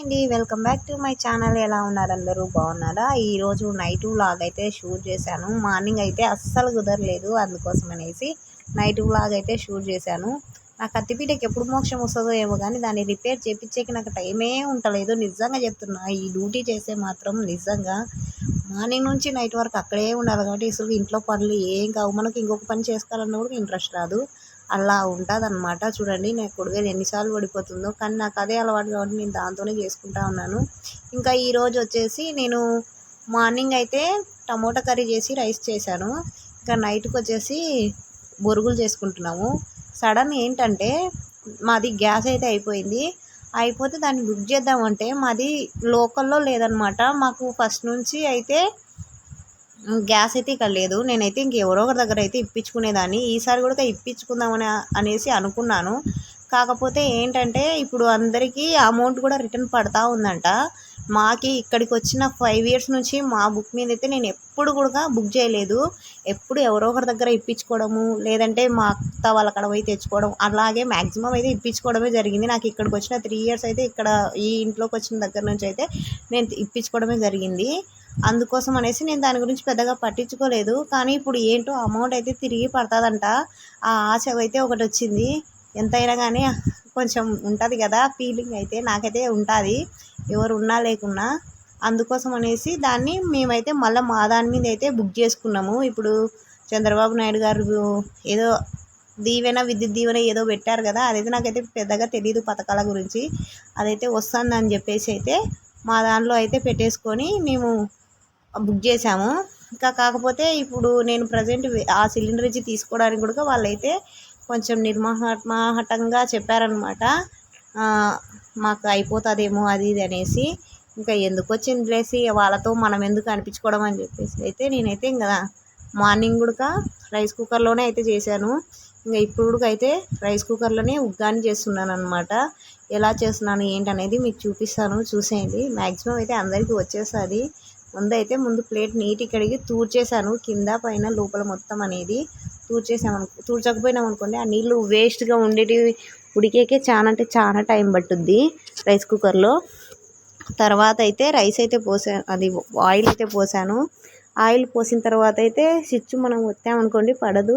అండి welcome back to my channel. ఎలా ఉన్నారు అందరూ? బాగున్నారా? ఈరోజు నైట్ వ్లాగ్ అయితే షూట్ చేశాను. మార్నింగ్ అయితే అస్సలు కుదరలేదు అందుకోసం అనేసి నైట్ వ్లాగ్ అయితే షూట్ చేశాను. నా కత్తిపీటకి ఎప్పుడు మోక్షం వస్తుందో ఏమో కానీ దాన్ని రిపేర్ చేపించేకి నాకు టైమే ఉండలేదు నిజంగా చెప్తున్నా ఈ డ్యూటీ చేసే మాత్రం నిజంగా మార్నింగ్ నుంచి నైట్ వరకు అక్కడే ఉండాలి కాబట్టి అసలు ఇంట్లో పనులు ఏం కావు. మనకి ఇంకొక పని చేసుకోవాలన్నా కూడా ఇంట్రెస్ట్ రాదు. అలా ఉంటుంది అనమాట చూడండి నా కొడువేలు ఎన్నిసార్లు పడిపోతుందో కానీ నాకు అదే అలవాటు కాబట్టి నేను దాంతోనే చేసుకుంటా ఉన్నాను. ఇంకా ఈరోజు వచ్చేసి నేను మార్నింగ్ అయితే టమోటా కర్రీ చేసి రైస్ చేశాను. ఇంకా నైట్కి వచ్చేసి బొరుగులు చేసుకుంటున్నాము. సడన్ ఏంటంటే మాది గ్యాస్ అయితే అయిపోయింది. అయిపోతే దాన్ని బుక్ చేద్దామంటే మాది లోకల్లో లేదనమాట మాకు ఫస్ట్ నుంచి అయితే గ్యాస్ అయితే ఇక్కడ లేదు. నేనైతే ఇంకెవరో ఒకరి దగ్గర అయితే ఇప్పించుకునేదాన్ని. ఈసారి కూడా ఇప్పించుకుందామని అనేసి అనుకున్నాను. కాకపోతే ఏంటంటే ఇప్పుడు అందరికీ అమౌంట్ కూడా రిటర్న్ పడతా ఉందంట. మాకి ఇక్కడికి వచ్చిన ఫైవ్ ఇయర్స్ నుంచి మా బుక్ మీద అయితే నేను ఎప్పుడు కూడా బుక్ చేయలేదు. ఎప్పుడు ఎవరో ఒకరి దగ్గర ఇప్పించుకోవడము లేదంటే మా అత్త వాళ్ళ కడ పోయి తెచ్చుకోవడం అలాగే మ్యాక్సిమం అయితే ఇప్పించుకోవడమే జరిగింది. నాకు ఇక్కడికి వచ్చిన త్రీ ఇయర్స్ అయితే ఇక్కడ ఈ ఇంట్లోకి వచ్చిన దగ్గర నుంచి అయితే నేను ఇప్పించుకోవడమే జరిగింది. అందుకోసం అనేసి నేను దాని గురించి పెద్దగా పట్టించుకోలేదు. కానీ ఇప్పుడు ఏంటో అమౌంట్ అయితే తిరిగి పడుతుందంట. ఆ ఆశ అయితే ఒకటి వచ్చింది. ఎంతైనా కానీ కొంచెం ఉంటుంది కదా ఫీలింగ్ అయితే. నాకైతే ఉంటుంది. ఎవరు ఉన్నా లేకున్నా. అందుకోసం అనేసి దాన్ని మేమైతే మళ్ళీ మా దాని మీద అయితే బుక్ చేసుకున్నాము. ఇప్పుడు చంద్రబాబు నాయుడు గారు ఏదో దీవెన విద్యుత్ దీవెన ఏదో పెట్టారు కదా. అదైతే నాకైతే పెద్దగా తెలియదు పథకాల గురించి. అదైతే వస్తుందని చెప్పేసి అయితే మా దానిలో అయితే పెట్టేసుకొని మేము బుక్ చేసాము ఇంకా కాకపోతే ఇప్పుడు నేను ప్రజెంట్ ఆ సిలిండర్ ఇచ్చి తీసుకోవడానికి కూడా వాళ్ళైతే కొంచెం నిర్మహమాటంగా చెప్పారనమాట మాకు అయిపోతుందేమో అది ఇది అనేసి. ఇంకా ఎందుకు వచ్చింది లేసి వాళ్ళతో మనం ఎందుకు అనిపించుకోవడం అని చెప్పేసి అయితే నేనైతే ఇంకా మార్నింగ్ కూడా రైస్ కుక్కర్లోనే అయితే చేశాను. ఇంకా ఇప్పుడు అయితే రైస్ కుక్కర్లోనే ఉగ్గాని చేస్తున్నాను అనమాట ఎలా చేస్తున్నాను ఏంటనేది మీకు చూపిస్తాను చూసేయండి. మ్యాక్సిమం అయితే అందరికీ వచ్చేస్తుంది. ముందు అయితే ముందు ప్లేట్ నీటి కడిగి తూర్చేసాను కింద పైన లోపల మొత్తం అనేది తూర్చేసామనుకో తూర్చకపోయినాం అనుకోండి ఆ నీళ్ళు వేస్ట్గా ఉండేటివి ఉడికేకే చాలా అంటే చాలా టైం పట్టుద్ది రైస్ కుక్కర్లో. తర్వాత అయితే రైస్ అయితే పోసాను అది ఆయిల్ అయితే పోసాను. ఆయిల్ పోసిన తర్వాత అయితే స్విచ్ మనం వచ్చామనుకోండి పడదు.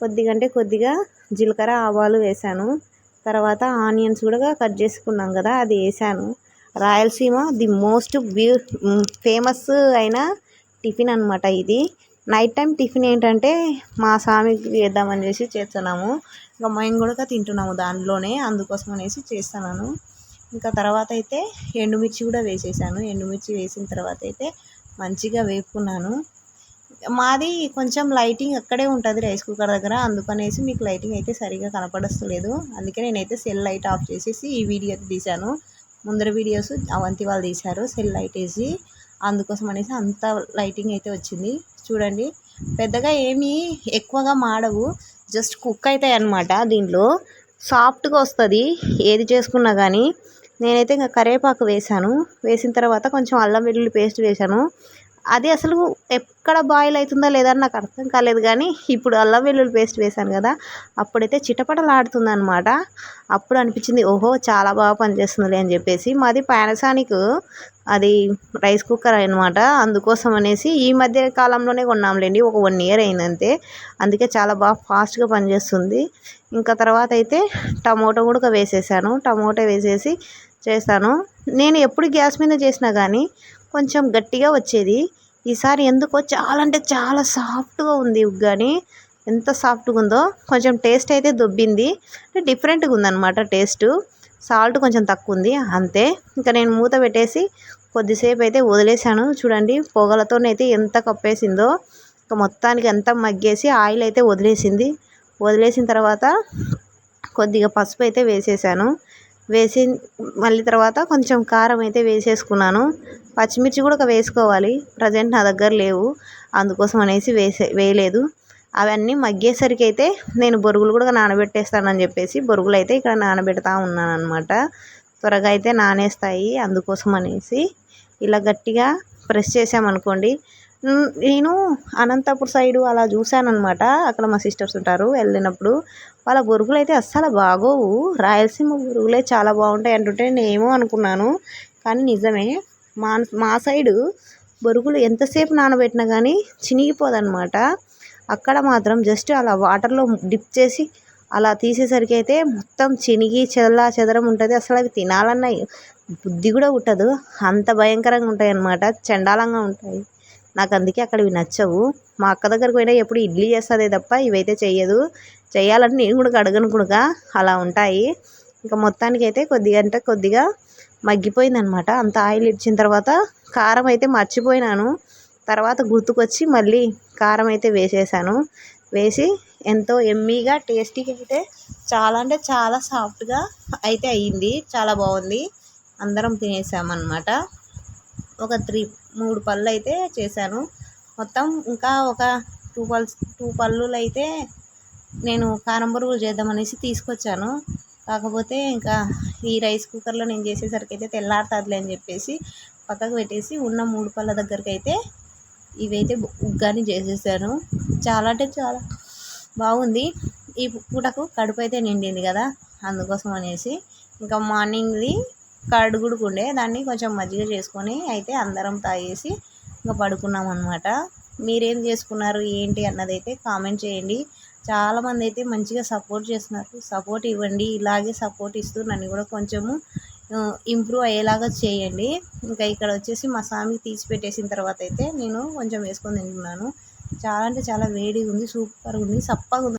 కొద్దిగా అంటే కొద్దిగా జీలకర్ర ఆవాలు వేసాను. తర్వాత ఆనియన్స్ కూడా కట్ చేసుకున్నాం కదా అది వేసాను. Rayalaseema the most beau famous అయిన టిఫిన్ అనమాట ఇది. నైట్ టైం టిఫిన్ ఏంటంటే మా స్వామికి చేద్దామని చేసి చేస్తున్నాము. ఇంకా మేము కూడా తింటున్నాము దానిలోనే అందుకోసం అనేసి చేస్తున్నాను. ఇంకా తర్వాత అయితే ఎండుమిర్చి కూడా వేసేసాను. ఎండుమిర్చి వేసిన తర్వాత అయితే మంచిగా వేపుకున్నాను. మాది కొంచెం లైటింగ్ అక్కడే ఉంటుంది రైస్ కుక్కర్ దగ్గర అందుకనేసి మీకు లైటింగ్ అయితే సరిగా కనపడస్తలేదు. అందుకే నేనైతే సెల్ లైట్ ఆఫ్ చేసేసి ఈ వీడియో తీశాను. ముందర వీడియోస్ అవంతి వాళ్ళు తీశారు సెల్ లైట్ వేసి అందుకోసం అనేసి అంత లైటింగ్ అయితే వచ్చింది. చూడండి పెద్దగా ఏమీ ఎక్కువగా మాడవు జస్ట్ కుక్ అవుతాయి అన్నమాట దీంట్లో. సాఫ్ట్గా వస్తుంది ఏది చేసుకున్నా కానీ నేనైతే ఇంకా కరివేపాకు వేసాను వేసిన తర్వాత కొంచెం అల్లం వెల్లుల్లి పేస్ట్ వేసాను అది అసలు ఎక్కడ బాయిల్ అవుతుందో లేదని నాకు అర్థం కాలేదు కానీ ఇప్పుడు అల్లం వెల్లుల్లి పేస్ట్ వేసాను కదా అప్పుడైతే చిటపటలాడుతుంది అనమాట అప్పుడు అనిపించింది ఓహో చాలా బాగా పనిచేస్తుంది అని చెప్పేసి. మాది పానసానిక్ అది రైస్ కుక్కర్ అనమాట అందుకోసం అనేసి ఈ మధ్య కాలంలోనే కొన్నాంలేండి ఒక వన్ ఇయర్ అయిందంతే. అందుకే చాలా బాగా ఫాస్ట్గా పనిచేస్తుంది. ఇంకా తర్వాత అయితే టమోటో కూడా వేసేసాను. టమోటో వేసేసి చేస్తాను. నేను ఎప్పుడు గ్యాస్ మీద చేసినా కానీ కొంచెం గట్టిగా వచ్చేది. ఈసారి ఎందుకో చాలా అంటే చాలా సాఫ్ట్గా ఉంది కానీ ఎంత సాఫ్ట్గా ఉందో కొంచెం టేస్ట్ అయితే దొబ్బింది. డిఫరెంట్గా ఉందన్నమాట టేస్ట్. సాల్ట్ కొంచెం తక్కువ ఉంది అంతే. ఇంకా నేను మూత పెట్టేసి కొద్దిసేపు అయితే వదిలేసాను చూడండి పొగలతోనైతే ఎంత కప్పేసిందో. ఇంకా మొత్తానికి ఎంత మగ్గేసి ఆయిల్ అయితే వదిలేసింది. వదిలేసిన తర్వాత కొద్దిగా పసుపు అయితే వేసేసాను. వేసి మళ్ళీ తర్వాత కొంచెం కారం అయితే వేసేసుకున్నాను. పచ్చిమిర్చి కూడా వేసుకోవాలి. ప్రజెంట్ నా దగ్గర లేవు. అందుకోసం అనేసి వేసే వేయలేదు. అవన్నీ మగ్గేసరికి అయితే నేను బొరుగులు కూడా నానబెట్టేస్తానని చెప్పేసి బొరుగులు అయితే ఇక్కడ నానబెడతా ఉన్నాను అనమాట త్వరగా అయితే నానేస్తాయి. అందుకోసం అనేసి ఇలా గట్టిగా ప్రెస్ చేసామనుకోండి నేను అనంతపూర్ సైడు అలా చూసాను అనమాట అక్కడ మా సిస్టర్స్ ఉంటారు వెళ్ళినప్పుడు. వాళ్ళ బొరుగులు అయితే అస్సలు బాగోవు. రాయలసీమ బొరుగులే చాలా బాగుంటాయి అంటుంటే నేనేమో అనుకున్నాను. కానీ నిజమే మా మా సైడు బొరుగులు ఎంతసేపు నానబెట్టినా కానీ చినిగిపోదనమాట అక్కడ మాత్రం జస్ట్ అలా వాటర్లో డిప్ చేసి అలా తీసేసరికి అయితే మొత్తం చినిగి చెదలా చెదరం ఉంటుంది. అసలు అవి తినాలన్న బుద్ధి కూడా పుట్టదు. అంత భయంకరంగా ఉంటాయి అన్నమాట చండాలంగా ఉంటాయి. నాకు అందుకే అక్కడివి నచ్చవు. మా అక్క దగ్గరకు పోయినా ఎప్పుడు ఇడ్లీ చేస్తుంది తప్ప ఇవైతే చేయదు చేయాలని నేను కూడా అడగను కూడా అలా ఉంటాయి. ఇంకా మొత్తానికి అయితే కొద్దిగా అంటే కొద్దిగా మగ్గిపోయిందనమాట. అంత ఆయిల్ ఇచ్చిన తర్వాత కారం అయితే మర్చిపోయినాను. తర్వాత గుర్తుకొచ్చి మళ్ళీ కారం అయితే వేసేసాను. వేసి ఎంతో ఎమ్మీగా టేస్టీగా అయితే చాలా అంటే చాలా సాఫ్ట్గా అయితే అయ్యింది. చాలా బాగుంది. అందరం తినేసామన్నమాట. ఒక త్రీ మూడు పళ్ళు అయితే చేశాను. మొత్తం ఇంకా ఒక టూ పల్స్ టూ పళ్ళులు అయితే నేను కారం బొరుగులు చేద్దామనేసి తీసుకొచ్చాను. కాకపోతే ఇంకా ఈ రైస్ కుక్కర్లో నేను చేసేసరికి అయితే తెల్లారుతుందిలే అని చెప్పేసి పక్కకు పెట్టేసి ఉన్న మూడు పళ్ళ దగ్గరికి అయితే ఇవైతే ఉగ్గాని చేసేసాను. చాలా అంటే చాలా బాగుంది. ఈ పూటకు కడుపు అయితే నిండింది కదా అందుకోసం అనేసి ఇంకా మార్నింగ్ది కడుగుడుకు ఉండే దాన్ని కొంచెం మజ్జిగ చేసుకొని అయితే అందరం తాగేసి ఇంకా పడుకున్నాం అనమాట మీరేం చేసుకున్నారు? ఏంటి అన్నది అయితే కామెంట్ చేయండి. చాలామంది అయితే మంచిగా సపోర్ట్ చేస్తున్నారు. సపోర్ట్ ఇవ్వండి. ఇలాగే సపోర్ట్ ఇస్తూ నన్ను కూడా కొంచెము ఇంప్రూవ్ అయ్యేలాగా చేయండి. ఇంకా ఇక్కడ వచ్చేసి మా స్వామికి తీసి పెట్టేసిన తర్వాత అయితే నేను కొంచెం వేసుకొని తింటున్నాను. చాలా అంటే చాలా వేడిగా ఉంది సూపర్గా ఉంది సప్పగా ఉంది